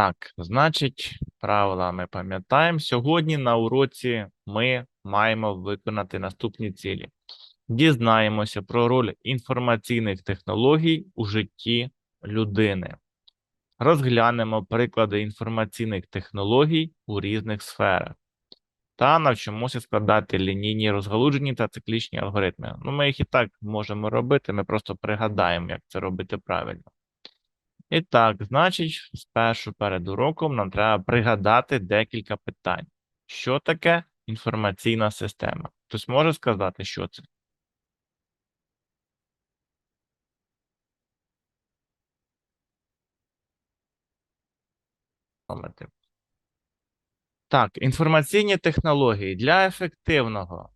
Так, значить, правила ми пам'ятаємо. Сьогодні на уроці ми маємо виконати наступні цілі. Дізнаємося про роль інформаційних технологій у житті людини. Розглянемо приклади інформаційних технологій у різних сферах. Та навчимося складати лінійні розгалуджені та циклічні алгоритми. Ну, ми їх і так можемо робити, ми просто пригадаємо, як це робити правильно. І так, значить, спершу перед уроком нам треба пригадати декілька питань. Що таке інформаційна система? Хтось може сказати, що це? Так, інформаційні технології для ефективного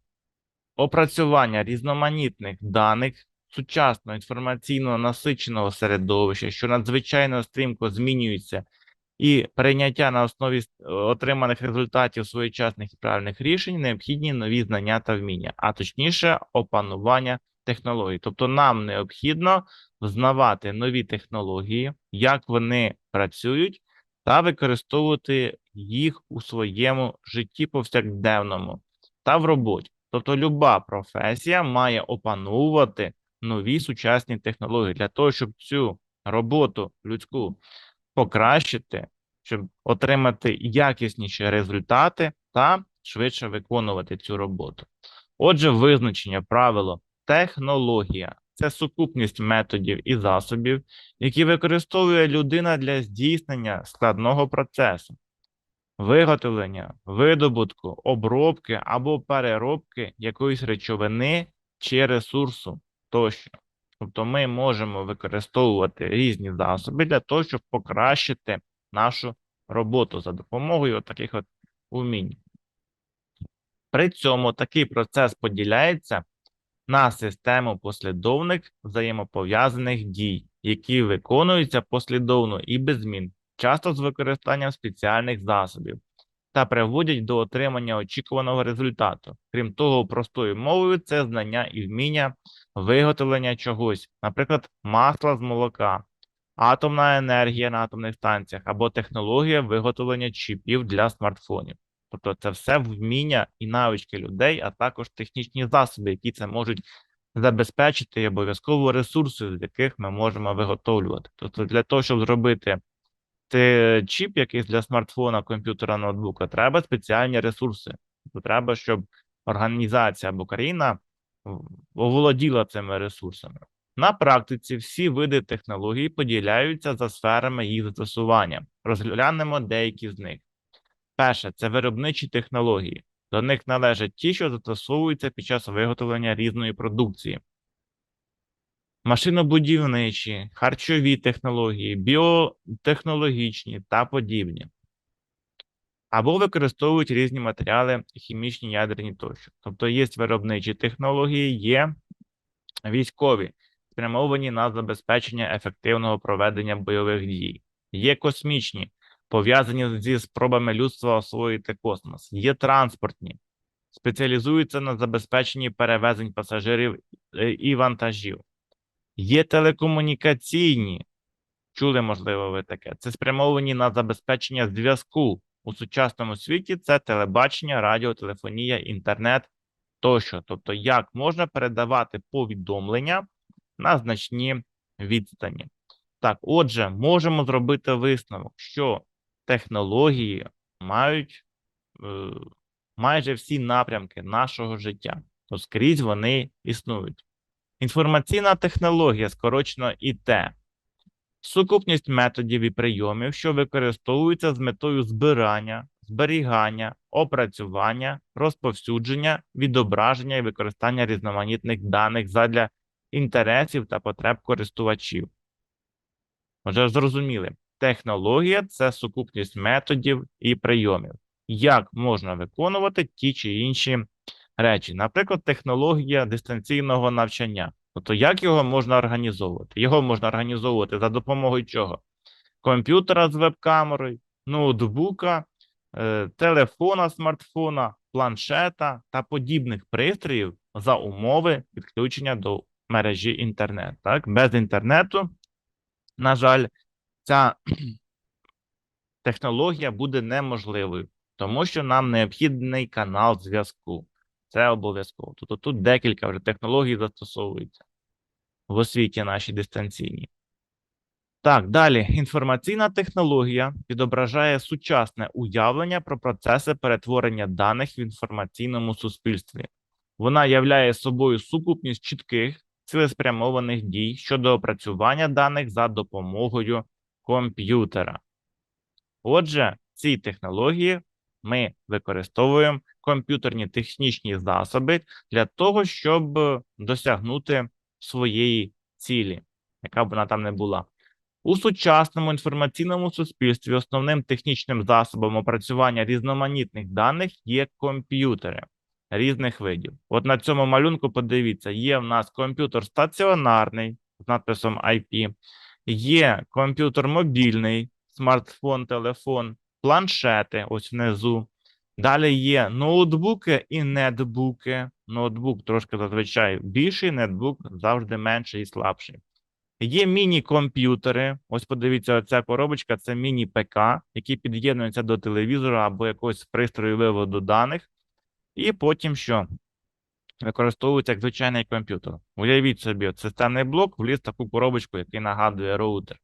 опрацювання різноманітних даних сучасного інформаційно насиченого середовища, що надзвичайно стрімко змінюється, і прийняття на основі отриманих результатів своєчасних і правильних рішень необхідні нові знання та вміння, а точніше, опанування технологій. Тобто, нам необхідно взнавати нові технології, як вони працюють, та використовувати їх у своєму житті повсякденному та в роботі. Тобто, люба професія має опановувати нові сучасні технології для того, щоб цю роботу людську покращити, щоб отримати якісніші результати та швидше виконувати цю роботу. Отже, визначення правило технологія це сукупність методів і засобів, які використовує людина для здійснення складного процесу, виготовлення, видобутку, обробки або переробки якоїсь речовини чи ресурсу тощо. Тобто ми можемо використовувати різні засоби для того, щоб покращити нашу роботу за допомогою таких от умінь. При цьому такий процес поділяється на систему послідовних взаємопов'язаних дій, які виконуються послідовно і без змін, часто з використанням спеціальних засобів, та приводять до отримання очікуваного результату. Крім того, простою мовою це знання і вміння виготовлення чогось, наприклад, масла з молока, атомна енергія на атомних станціях або технологія виготовлення чіпів для смартфонів. Тобто це все вміння і навички людей, а також технічні засоби, які це можуть забезпечити і обов'язково ресурси, з яких ми можемо виготовлювати. Тобто для того, щоб зробити ти чіп якийсь для смартфона, комп'ютера, ноутбука, треба спеціальні ресурси. Тобто треба, щоб організація або країна оволоділа цими ресурсами. На практиці всі види технологій поділяються за сферами їх застосування. Розглянемо деякі з них. Перше це виробничі технології. До них належать ті, що застосовуються під час виготовлення різної продукції. Машинобудівничі, харчові технології, біотехнологічні та подібні. Або використовують різні матеріали, хімічні, ядерні тощо. Тобто є виробничі технології, є військові, спрямовані на забезпечення ефективного проведення бойових дій. Є космічні, пов'язані зі спробами людства освоїти космос. Є транспортні, спеціалізуються на забезпеченні перевезень пасажирів е, і вантажів. Є телекомунікаційні, чули, можливо, ви таке. Це спрямовані на забезпечення зв'язку у сучасному світі. Це телебачення, радіотелефонія, інтернет тощо. Тобто, як можна передавати повідомлення на значні відстані. Так, отже, можемо зробити висновок, що технології мають е, майже всі напрямки нашого життя, то скрізь вони існують. Інформаційна технологія, скорочено ІТ, сукупність методів і прийомів, що використовуються з метою збирання, зберігання, опрацювання, розповсюдження, відображення і використання різноманітних даних задля інтересів та потреб користувачів. Вже зрозуміли, технологія це сукупність методів і прийомів. Як можна виконувати ті чи інші речі? Наприклад, технологія дистанційного навчання. Тобто, як його можна організовувати? Його можна організовувати за допомогою чого? Комп'ютера з веб-камерою, ноутбука, е, телефона, смартфона, планшета та подібних пристроїв за умови підключення до мережі інтернет. Так? Без інтернету, на жаль, ця технологія буде неможливою, тому що нам необхідний канал зв'язку. Це обов'язково. Тобто тут декілька вже технологій застосовується в освіті нашій дистанційній. Так, далі. Інформаційна технологія відображає сучасне уявлення про процеси перетворення даних в інформаційному суспільстві. Вона являє собою сукупність чітких, цілеспрямованих дій щодо опрацювання даних за допомогою комп'ютера. Отже, в цій технології ми використовуємо комп'ютерні технічні засоби для того, щоб досягнути своєї цілі, яка б вона там не була. У сучасному інформаційному суспільстві основним технічним засобом опрацювання різноманітних даних є комп'ютери різних видів. От на цьому малюнку подивіться, є в нас комп'ютер стаціонарний з надписом IP, є комп'ютер мобільний, смартфон, телефон, планшети ось внизу. Далі є ноутбуки і нетбуки. Ноутбук трошки зазвичай більший, нетбук завжди менший і слабший. Є міні-комп'ютери. Ось подивіться, ця коробочка це міні-ПК, який під'єднується до телевізора або якогось пристрою виводу даних. І потім що? Використовується як звичайний комп'ютер. Уявіть собі, системний блок вліз в таку коробочку, який нагадує роутер.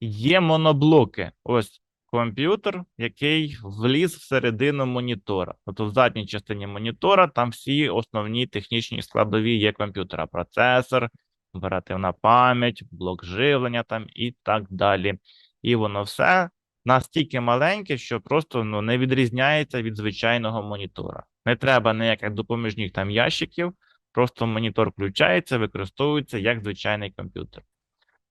Є моноблоки. Ось комп'ютер, який вліз всередину монітора. Тобто в задній частині монітора там всі основні технічні складові є комп'ютера: процесор, оперативна пам'ять, блок живлення там і так далі. І воно все настільки маленьке, що просто ну, не відрізняється від звичайного монітора. Не треба ніяких допоміжних там ящиків, просто монітор включається, використовується як звичайний комп'ютер.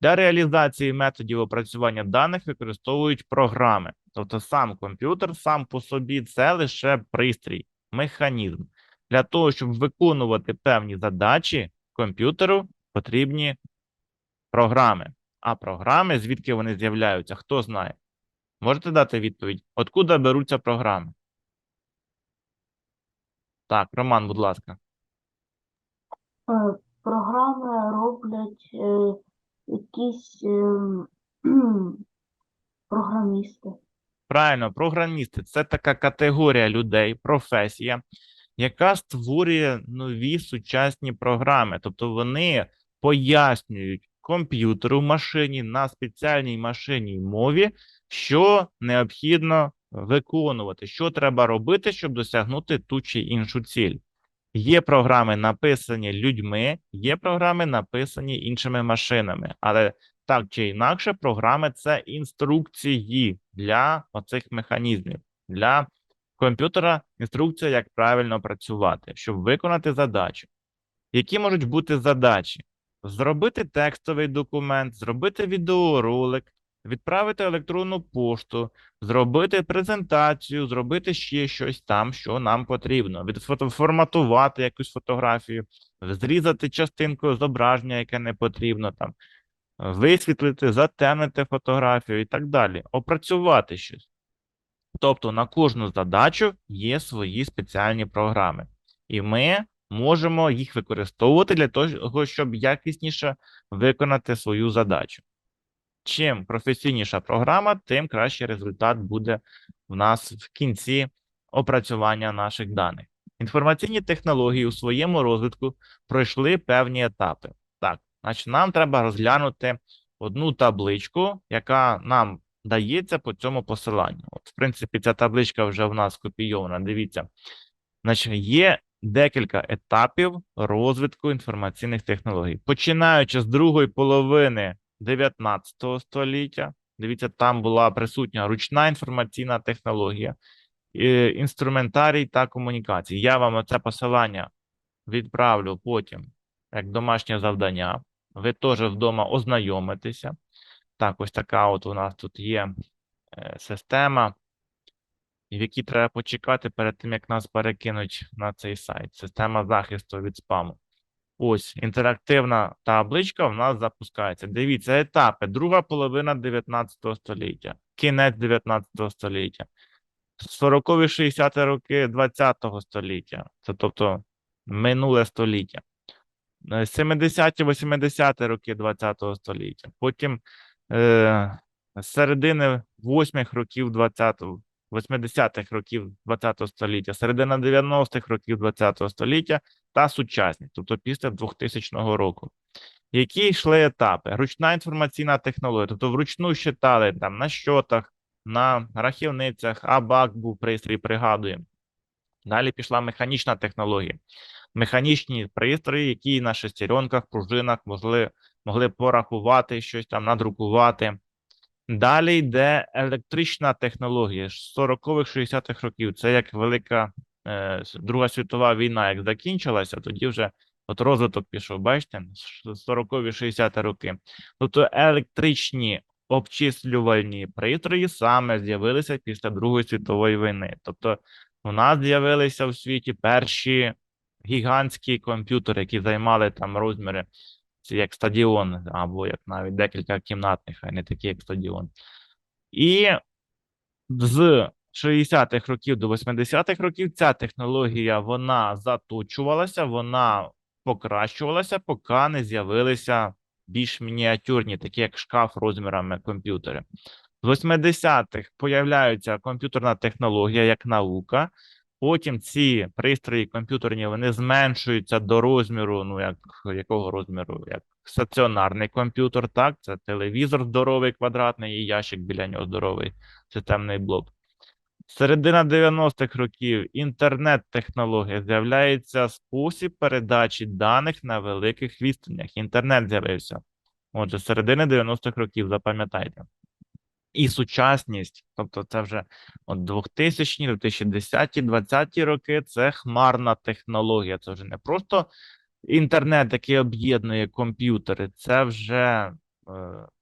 Для реалізації методів опрацювання даних використовують програми. Тобто сам комп'ютер сам по собі це лише пристрій, механізм. Для того, щоб виконувати певні задачі комп'ютеру, потрібні програми. А програми, звідки вони з'являються, хто знає? Можете дати відповідь? Откуда беруться програми? Так, Роман, будь ласка. Е, Програми роблять е, якісь ем, програмісти. Правильно, програмісти це така категорія людей, професія, яка створює нові сучасні програми. Тобто вони пояснюють комп'ютеру машині на спеціальній машинній мові, що необхідно виконувати, що треба робити, щоб досягнути ту чи іншу ціль. Є програми, написані людьми, є програми, написані іншими машинами, але так чи інакше, програми це інструкції для оцих механізмів. Для комп'ютера інструкція, як правильно працювати, щоб виконати задачу. Які можуть бути задачі? Зробити текстовий документ, зробити відеоролик, відправити електронну пошту, зробити презентацію, зробити ще щось там, що нам потрібно, відформатувати якусь фотографію, зрізати частинку зображення, яке не потрібно там, висвітлити, затемнити фотографію і так далі, опрацювати щось. Тобто на кожну задачу є свої спеціальні програми, і ми можемо їх використовувати для того, щоб якісніше виконати свою задачу. Чим професійніша програма, тим кращий результат буде в нас в кінці опрацювання наших даних. Інформаційні технології у своєму розвитку пройшли певні етапи. Так, значить, нам треба розглянути одну табличку, яка нам дається по цьому посиланню. От, в принципі, ця табличка вже в нас скопійована. Дивіться, значить, є декілька етапів розвитку інформаційних технологій, починаючи з другої половини 19 століття. Дивіться, там була присутня ручна інформаційна технологія, інструментарій та комунікації. Я вам це посилання відправлю потім як домашнє завдання. Ви теж вдома ознайомитеся. Так, ось така от у нас тут є е, система, в якій треба почекати перед тим, як нас перекинуть на цей сайт. Система захисту від спаму. Ось інтерактивна табличка в нас запускається. Дивіться, етапи. Друга половина 19 століття, кінець 19 століття, 40-ві 60 роки 20 століття. Це тобто минуле століття. Е, 70-ті 80 роки 20 століття. Потім е, середини 8-х років 20-го, 80-х років 20-го століття, середина 90-х років 20-го століття та сучасні, тобто після 2000 року. Які йшли етапи? Ручна інформаційна технологія, тобто вручну считали там на щотах, на рахівницях, абак був пристрій, пригадуємо. Далі пішла механічна технологія. Механічні пристрої, які на шестеренках, пружинах могли, могли порахувати щось там, надрукувати. Далі йде електрична технологія з 40-х, 60-х років. Це як велика е, Друга світова війна, як закінчилася, тоді вже от розвиток пішов, бачите, з 40-ві, 60-ті роки. Тобто електричні обчислювальні пристрої саме з'явилися після Другої світової війни. Тобто у нас з'явилися в світі перші гігантські комп'ютери, які займали там розміри, як стадіон, або як навіть декілька кімнатних, а не такі, як стадіон. І з 60-х років до 80-х років ця технологія вона заточувалася, вона покращувалася, поки не з'явилися більш мініатюрні, такі як шкаф розмірами комп'ютери. З 80-х появляється комп'ютерна технологія як наука. Потім ці пристрої комп'ютерні вони зменшуються до розміру, ну як якого розміру? Як стаціонарний комп'ютер, так, це телевізор здоровий, квадратний і ящик біля нього здоровий системний блок. Середина 90-х років інтернет-технологія з'являється спосіб передачі даних на великих відстанях. Інтернет з'явився. Отже, середини 90-х років, запам'ятайте. І сучасність, тобто це вже от 2000-ні, 2010-ті, 20-ті роки, це хмарна технологія. Це вже не просто інтернет, який об'єднує комп'ютери, це вже е,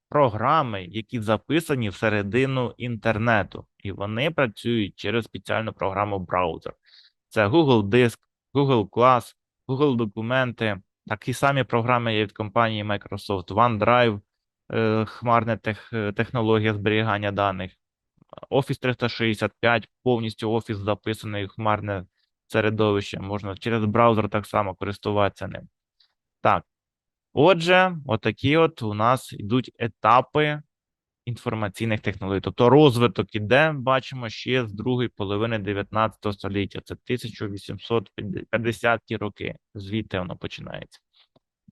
програми, які записані всередину інтернету, і вони працюють через спеціальну програму браузер. Це Google Диск, Google Class, Google Документи. Такі самі програми є від компанії Microsoft, OneDrive, хмарна тех, е, технологія зберігання даних. Office 365, повністю офіс записаний хмарне середовище. Можна через браузер так само користуватися ним. Так. Отже, отакі от у нас йдуть етапи інформаційних технологій. Тобто розвиток іде, бачимо, ще з другої половини 19 століття. Це 1850-ті роки. Звідти воно починається.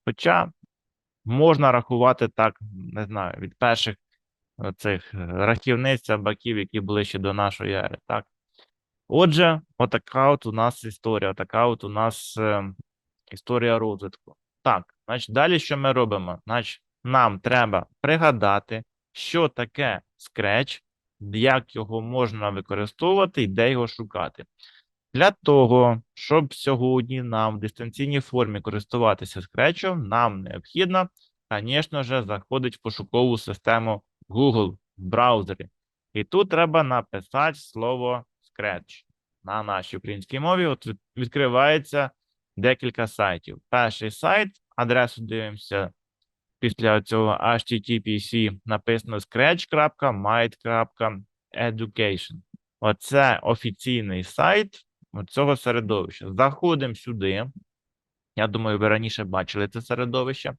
Хоча можна рахувати так, не знаю, від перших е, цих е, рахівниць, абаків, які були ще до нашої ери. Так. Отже, отака от у нас історія, така от у нас е, історія розвитку. Так, значить, далі що ми робимо? Значить, нам треба пригадати, що таке Scratch, як його можна використовувати і де його шукати. Для того, щоб сьогодні нам в дистанційній формі користуватися Scratch, нам необхідно, звісно ж, заходити в пошукову систему Google в браузері. І тут треба написати слово Scratch. На нашій українській мові от відкривається декілька сайтів. Перший сайт, адресу дивимося після цього HTTPC написано scratch.might.education. Оце офіційний сайт цього середовища. Заходимо сюди. Я думаю, ви раніше бачили це середовище.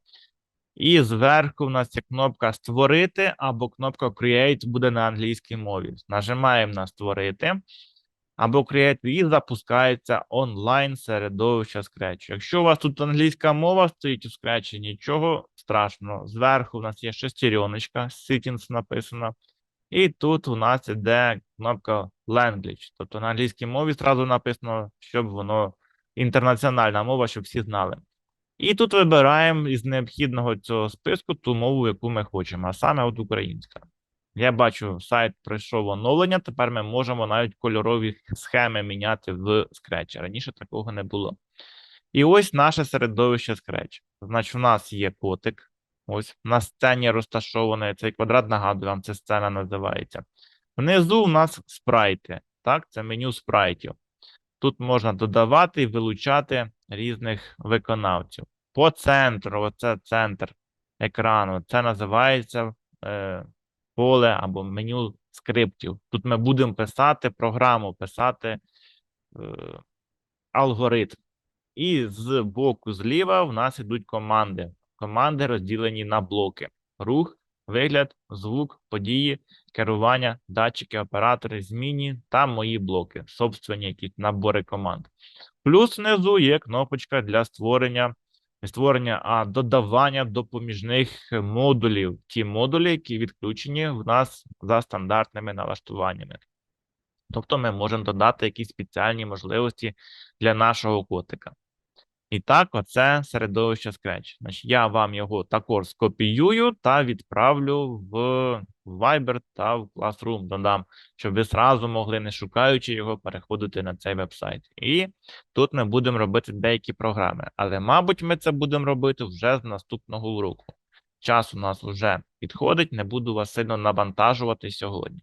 І зверху в нас є кнопка Створити або кнопка Create буде на англійській мові. Нажимаємо на Створити або Create і запускається онлайн середовище Scratch. Якщо у вас тут англійська мова стоїть у Scratch, нічого страшного. Зверху у нас є шестереночка, Settings написано. І тут у нас іде кнопка Language. Тобто на англійській мові зразу написано, щоб воно інтернаціональна мова, щоб всі знали. І тут вибираємо із необхідного цього списку ту мову, яку ми хочемо, а саме от українська. Я бачу, сайт пройшов оновлення. Тепер ми можемо навіть кольорові схеми міняти в Scratch. Раніше такого не було. І ось наше середовище Scratch. Значить, у нас є котик. Ось на сцені розташований цей квадрат, нагадую вам, це сцена називається. Внизу у нас спрайти. Так, це меню спрайтів. Тут можна додавати і вилучати різних виконавців. По центру, оце центр екрану, це називається е, поле або меню скриптів. Тут ми будемо писати програму, писати е, алгоритм. І з боку зліва в нас ідуть команди. Команди розділені на блоки. Рух вигляд, звук, події, керування, датчики, оператори, зміні та мої блоки, собственні якісь набори команд. Плюс внизу є кнопочка для створення, створення, а додавання допоміжних модулів. Ті модулі, які відключені в нас за стандартними налаштуваннями. Тобто ми можемо додати якісь спеціальні можливості для нашого котика. І так, оце середовище Scratch. Значить, я вам його також скопіюю та відправлю в Viber та в Classroom додам, щоб ви зразу могли, не шукаючи його, переходити на цей вебсайт. І тут ми будемо робити деякі програми. Але, мабуть, ми це будемо робити вже з наступного уроку. Час у нас вже підходить, не буду вас сильно навантажувати сьогодні.